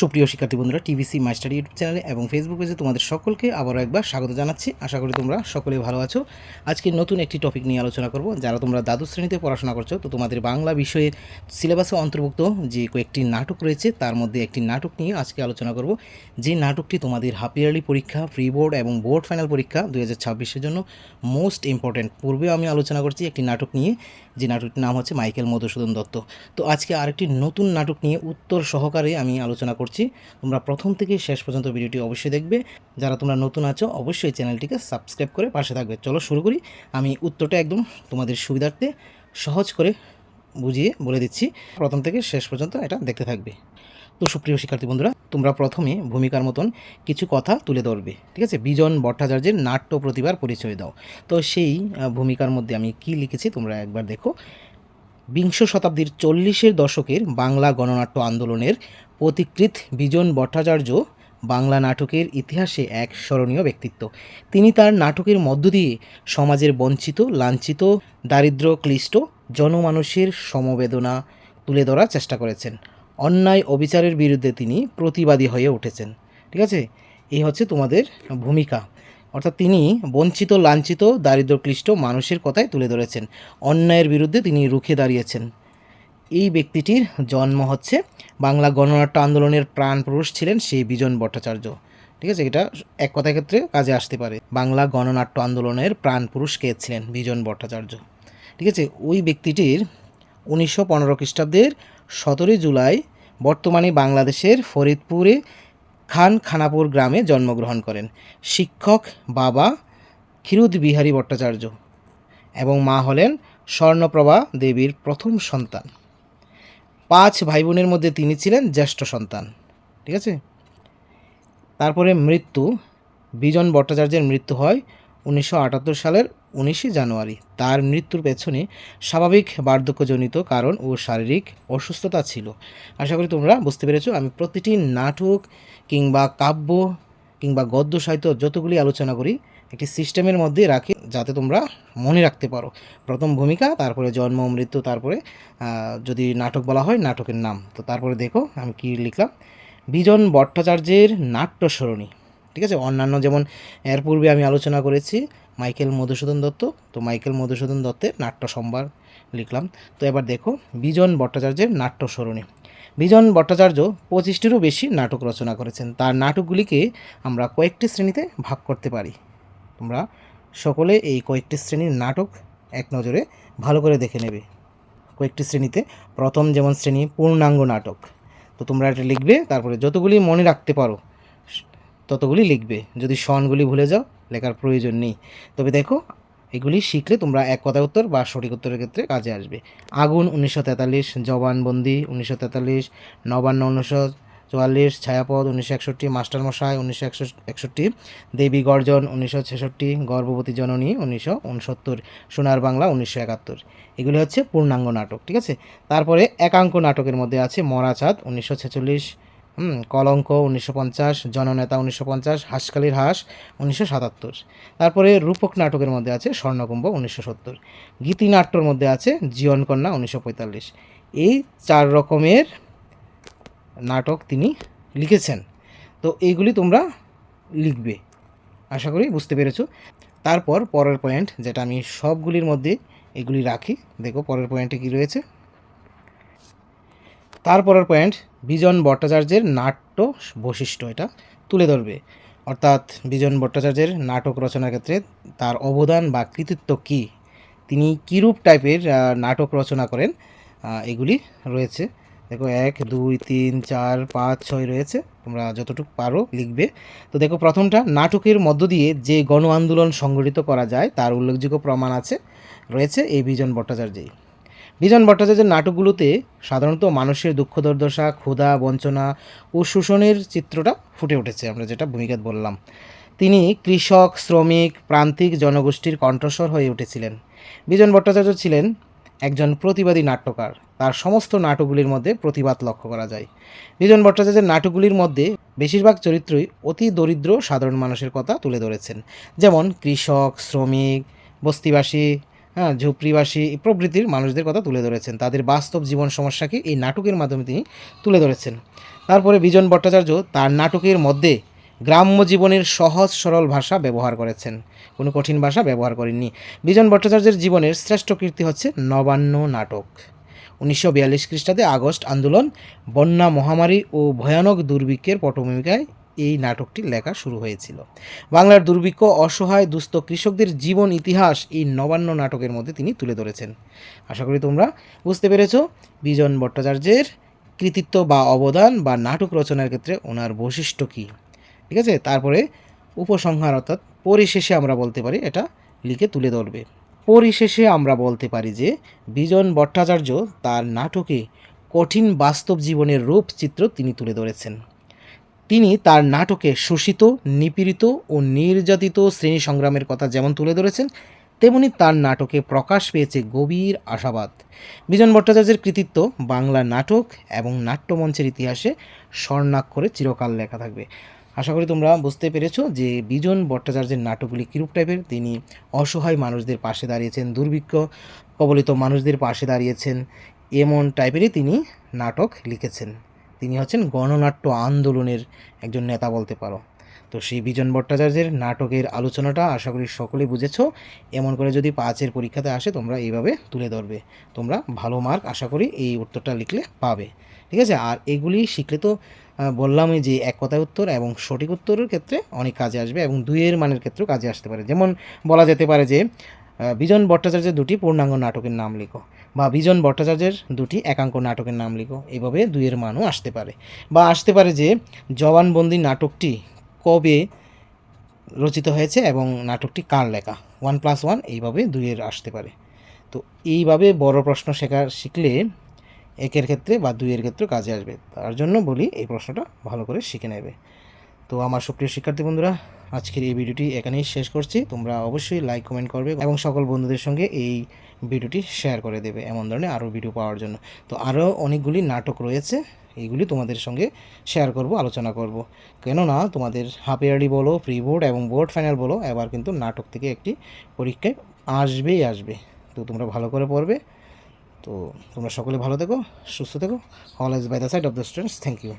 সুপ্রিয় শিক্ষার্থী বন্ধুরা, টিভিসি মাস্টার ইউটিউব চ্যানেলে এবং ফেসবুক পেজে তোমাদের সকলকে আবারও একবার স্বাগত জানাচ্ছি। আশা করি তোমরা সকলে ভালো আছো। আজকে নতুন একটি টপিক নিয়ে আলোচনা করব। যারা তোমরা দ্বাদশ শ্রেণীতে পড়াশোনা করছ, তো তোমাদের বাংলা বিষয়ে সিলেবাসে অন্তর্ভুক্ত যে কয়েকটি নাটক রয়েছে, তার মধ্যে একটি নাটক নিয়ে আজকে আলোচনা করব। যে নাটকটি তোমাদের হাফ ইয়ারলি পরীক্ষা প্রি বোর্ড এবং বোর্ড ফাইনাল পরীক্ষা দু হাজার জন্য মোস্ট ইম্পর্ট্যান্ট পূর্বেও আমি আলোচনা করছি একটি নাটক নিয়ে। যে নাটকটির নাম হচ্ছে মাইকেল মধুসূদন দত্ত। তো আজকে আরেকটি নতুন নাটক নিয়ে উত্তর সহকারে আমি আলোচনা করছি। তোমরা প্রথম থেকে শেষ পর্যন্ত ভিডিওটি অবশ্যই দেখবে। যারা তোমরা নতুন আছো, অবশ্যই চ্যানেলটিকে সাবস্ক্রাইব করে পাশে থাকবে। চলো শুরু করি। আমি উত্তরটা একদম তোমাদের সুবিধার্থে সহজ করে বুঝিয়ে বলে দিচ্ছি। প্রথম থেকে শেষ পর্যন্ত এটা দেখতে থাকবে। তো সুপ্রিয় শিক্ষার্থী বন্ধুরা, তোমরা প্রথমে ভূমিকার মতন কিছু কথা তুলে ধরবে, ঠিক আছে? বিজন ভট্টাচার্যের নাট্য প্রতিভার পরিচয় দাও। তো সেই ভূমিকার মধ্যে আমি কি লিখেছি তোমরা একবার দেখো। বিংশ শতাব্দীর চল্লিশের দশকের বাংলা গণনাট্য আন্দোলনের পথিকৃৎ বিজন ভট্টাচার্য বাংলা নাটকের ইতিহাসে এক স্মরণীয় ব্যক্তিত্ব। তিনি তার নাটকের মধ্য দিয়ে সমাজের বঞ্চিত, লাঞ্ছিত দারিদ্র ক্লিষ্ট জনমানুষের সমবেদনা তুলে ধরার চেষ্টা করেছেন। অন্যায় অবিচারের বিরুদ্ধে তিনি প্রতিবাদী হয়ে উঠেছেন। ঠিক আছে? এই হচ্ছে তোমাদের ভূমিকা। অর্থাৎ তিনি বঞ্চিত, লাঞ্ছিত দারিদ্রক্লিষ্ট মানুষের কথাই তুলে ধরেছেন। অন্যায়ের বিরুদ্ধে তিনি রুখে দাঁড়িয়েছেন। এই ব্যক্তিটির জন্ম হচ্ছে বাংলা গণনাট্য আন্দোলনের প্রাণপুরুষ ছিলেন সেই বিজন ভট্টাচার্য। ঠিক আছে? এটা এক কথার ক্ষেত্রে কাজে আসতে পারে। বাংলা গণনাট্য আন্দোলনের প্রাণপুরুষ কে ছিলেন বিজন ভট্টাচার্য। ঠিক আছে? ওই ব্যক্তিটির উনিশশো পনেরো খ্রিস্টাব্দের সতেরোই জুলাই বর্তমানে বাংলাদেশের ফরিদপুরে খান খানাপুর গ্রামে জন্মগ্রহণ করেন। শিক্ষক বাবা ক্ষীরুদ বিহারী ভট্টাচার্য এবং মা হলেন স্বর্ণপ্রভা দেবীর প্রথম সন্তান। পাঁচ ভাই বোনের মধ্যে তিনি ছিলেন জ্যেষ্ঠ সন্তান, ঠিক আছে? তারপরে মৃত্যু, বিজন ভট্টাচার্যের মৃত্যু হয় উনিশশো আটাত্তর সালের উনিশে জানুয়ারি। তার মৃত্যুর পেছনে স্বাভাবিক বার্ধক্যজনিত কারণ ও শারীরিক অসুস্থতা ছিল। আশা করি তোমরা বুঝতে পেরেছ, আমি প্রতিটি নাটক কিংবা কাব্য কিংবা গদ্য সাহিত্য যতগুলি আলোচনা করি, একটি সিস্টেমের মধ্যে রাখি যাতে তোমরা মনে রাখতে পারো। প্রথম ভূমিকা, তারপরে জন্ম, মৃত্যু, তারপরে যদি নাটক বলা হয়, নাটকের নাম। তো তারপরে দেখো আমি কি লিখলাম। বিজন ভট্টাচার্যের নাট্যসরণী ঠিক আছে? অন্যান্য যেমন, এর পূর্বে আমি আলোচনা করেছি মাইকেল মধুসূদন দত্ত। তো মাইকেল মধুসূদন দত্তের নাট্য সম্ভার লিখলাম। তো এবার দেখো, বিজন ভট্টাচার্যের নাট্যসরণী বিজন ভট্টাচার্য পঁচিশটিরও বেশি নাটক রচনা করেছেন। তার নাটকগুলিকে আমরা কয়েকটি শ্রেণীতে ভাগ করতে পারি। তোমরা সকলে এই কয়েকটি শ্রেণির নাটক এক নজরে ভালো করে দেখে নেবে। কয়েকটি শ্রেণীতে, প্রথম যেমন শ্রেণি, পূর্ণাঙ্গ নাটক। তো তোমরা এটা লিখবে, তারপরে যতগুলি মনে রাখতে পারো ততগুলি লিখবে। যদি সনগুলি ভুলে যাও, লেখার প্রয়োজন নেই। তবে দেখো, এগুলি শিখলে তোমরা এক কথা উত্তর বা সঠিক উত্তরের ক্ষেত্রে কাজে আসবে। আগুন উনিশশো তেতাল্লিশ, জবানবন্দি উনিশশো তেতাল্লিশ, নবান্ন উনিশশো চুয়াল্লিশ, ছায়াপদ উনিশশো একষট্টি, মাস্টারমশাই উনিশশো একশো একষট্টি, দেবী গর্জন উনিশশো ছেষট্টি, গর্ভবতী জননী উনিশশো উনসত্তর, সোনার বাংলা উনিশশো একাত্তর। এগুলি হচ্ছে পূর্ণাঙ্গ নাটক, ঠিক আছে? তারপরে একাঙ্ক নাটকের মধ্যে আছে মরাচাঁদ উনিশশো ছেচল্লিশ হুম, কলঙ্ক উনিশশো পঞ্চাশ, জননেতা উনিশশো পঞ্চাশ হাঁসকালির হাঁস উনিশশো সাতাত্তর। তারপরে রূপক নাটকের মধ্যে আছে স্বর্ণকুম্ভ উনিশশো সত্তর। গীতিনাট্যর মধ্যে আছে জীবনকন্যা উনিশশো পঁয়তাল্লিশ। এই চার রকমের নাটক তিনি লিখেছেন। তো এইগুলি তোমরা লিখবে। আশা করি বুঝতে পেরেছ। তারপর পরের পয়েন্ট, যেটা আমি সবগুলির মধ্যে এগুলি রাখি। দেখো পরের পয়েন্টে কী রয়েছে? তারপরের পয়েন্ট বিজন ভট্টাচার্যের নাট্য বৈশিষ্ট্য এটা তুলে ধরবে। অর্থাৎ বিজন ভট্টাচার্যের নাটক রচনার ক্ষেত্রে তার অবদান বা কৃতিত্ব কী? তিনি কীরূপ টাইপের নাটক রচনা করেন? এগুলি রয়েছে। দেখো, এক, দুই, তিন, চার, পাঁচ, ছয় রয়েছে। তোমরা যতটুকু পারো লিখবে। তো দেখো, প্রথমটা, নাটকের মধ্য দিয়ে যে গণ আন্দোলন সংগঠিত করা যায়, তার উল্লেখযোগ্য প্রমাণ আছে। রয়েছে এই বিজন ভট্টাচার্যেই। বিজন ভট্টাচার্যের নাটকগুলোতে সাধারণত মানুষের দুঃখ, দুর্দশা, ক্ষুধা, বঞ্চনা ও শোষণের চিত্রটা ফুটে উঠেছে, আমরা যেটা ভূমিকাত বললাম। তিনি কৃষক, শ্রমিক, প্রান্তিক জনগোষ্ঠীর কণ্ঠস্বর হয়ে উঠেছিলেন। বিজন ভট্টাচার্য ছিলেন একজন প্রতিবাদী নাট্যকার। তার সমস্ত নাটকগুলির মধ্যে প্রতিবাদ লক্ষ্য করা যায়। বিজন ভট্টাচার্যের নাটকগুলির মধ্যে বেশিরভাগ চরিত্রই অতি দরিদ্র সাধারণ মানুষের কথা তুলে ধরেছেন। যেমন কৃষক, শ্রমিক, বস্তিবাসী হ্যাঁ ঝুপড়িবাসী প্রভৃতির মানুষদের কথা তুলে ধরেছেন। তাদের বাস্তব জীবন সমস্যাকে এই নাটকের মাধ্যমে তিনি তুলে ধরেছেন। তারপরে বিজন ভট্টাচার্য তার নাটকের মধ্যে গ্রাম্য জীবনের সহজ সরল ভাষা ব্যবহার করেছেন। কোনো কঠিন ভাষা ব্যবহার করেননি। বিজন ভট্টাচার্যের জীবনের শ্রেষ্ঠ কীর্তি হচ্ছে নবান্ন নাটক। উনিশশো বিয়াল্লিশ খ্রিস্টাব্দে আগস্ট আন্দোলন, বন্যা মহামারী ও ভয়ানক দুর্ভিক্ষের পটভূমিকায় এই নাটকটি লেখা শুরু হয়েছিল। বাংলার দুর্ভিক্ষ, অসহায়, দুস্থ কৃষকদের জীবন ইতিহাস এই নবান্ন নাটকের মধ্যে তিনি তুলে ধরেছেন। আশা করি তোমরা বুঝতে পেরেছ, বিজন ভট্টাচার্যের কৃতিত্ব বা অবদান বা নাটক রচনার ক্ষেত্রে ওনার বৈশিষ্ট্য কী। ঠিক আছে? তারপরে উপসংহার অর্থাৎ পরিশেষে আমরা বলতে পারি, এটা লিখে তুলে ধরবে। পরিশেষে আমরা বলতে পারি যে, বিজন ভট্টাচার্য তার নাটকে কঠিন বাস্তব জীবনের রূপ চিত্র তিনি তুলে ধরেছেন। তিনি তার নাটকে শোষিত, নিপীড়িত ও নির্যাতিত শ্রেণি সংগ্রামের কথা যেমন তুলে ধরেছেন, তেমনি তার নাটকে প্রকাশ পেয়েছে গভীর আশাবাদ। বিজন ভট্টাচার্যের কৃতিত্ব বাংলা নাটক এবং নাট্যমঞ্চের ইতিহাসে স্বর্ণাক্ষরে চিরকাল লেখা থাকবে। আশা করি তোমরা বুঝতে পেরেছ যে বিজন ভট্টাচার্যের নাটকগুলি কীরূপ টাইপের। তিনি অসহায় মানুষদের পাশে দাঁড়িয়েছেন, দুর্ভিক্ষ কবলিত মানুষদের পাশে দাঁড়িয়েছেন, এমন টাইপেরই তিনি নাটক লিখেছেন। তিনি হচ্ছেন গণনাট্য আন্দোলনের একজন নেতা বলতে পারো। তো সেই বিজন ভট্টাচার্যের নাটকের আলোচনাটা আশা করি সকলেই বুঝেছ। এমন করে যদি পাঁচের পরীক্ষাতে আসে, তোমরা এইভাবে তুলে ধরবে। তোমরা ভালো মার্ক আশা করি এই উত্তরটা লিখলে পাবে। ঠিক আছে? আর এগুলি শিখলে তো বললামই যে এক কথায় উত্তর এবং সঠিক উত্তরের ক্ষেত্রে অনেক কাজে আসবে এবং দুইয়ের মানের ক্ষেত্রেও কাজে আসতে পারে। যেমন বলা যেতে পারে যে বিজন ভট্টাচার্যের দুটি পূর্ণাঙ্গ নাটকের নাম লিখো বা বিজন ভট্টাচার্যের দুটি একাঙ্ক নাটকের নাম লিখো। এইভাবে দুইয়ের মানও আসতে পারে। বা আসতে পারে যে জবানবন্দি নাটকটি কবে রচিত হয়েছে এবং নাটকটি কার লেখা? ওয়ান প্লাস ওয়ান এইভাবে দুইয়ের আসতে পারে। তো এইভাবে বড় প্রশ্ন শেখা শিখলে একের ক্ষেত্রে বা দুইয়ের ক্ষেত্রে কাজে আসবে। তার জন্য বলি এই প্রশ্নটা ভালো করে শিখে নেবে। তো আমার সুপ্রিয় শিক্ষার্থী বন্ধুরা, আজকের এই ভিডিওটি এখানেই শেষ করছি। তোমরা অবশ্যই লাইক কমেন্ট করবে এবং সকল বন্ধুদের সঙ্গে এই ভিডিওটি শেয়ার করে দেবে এমন ধরনের আরও ভিডিও পাওয়ার জন্য। তো আরও অনেকগুলি নাটক রয়েছে, এইগুলি তোমাদের সঙ্গে শেয়ার করব, আলোচনা করব। কেননা তোমাদের হাফ ইয়ারলি বলো প্রি বোর্ড এবং বোর্ড ফাইনাল বলো, এবার কিন্তু নাটক থেকে একটি পরীক্ষায় আসবেই আসবে। তো তোমরা ভালো করে পড়বে। তো তোমরা সকলে ভালো থেকো, সুস্থ থেকো। Always by the side of the students thank you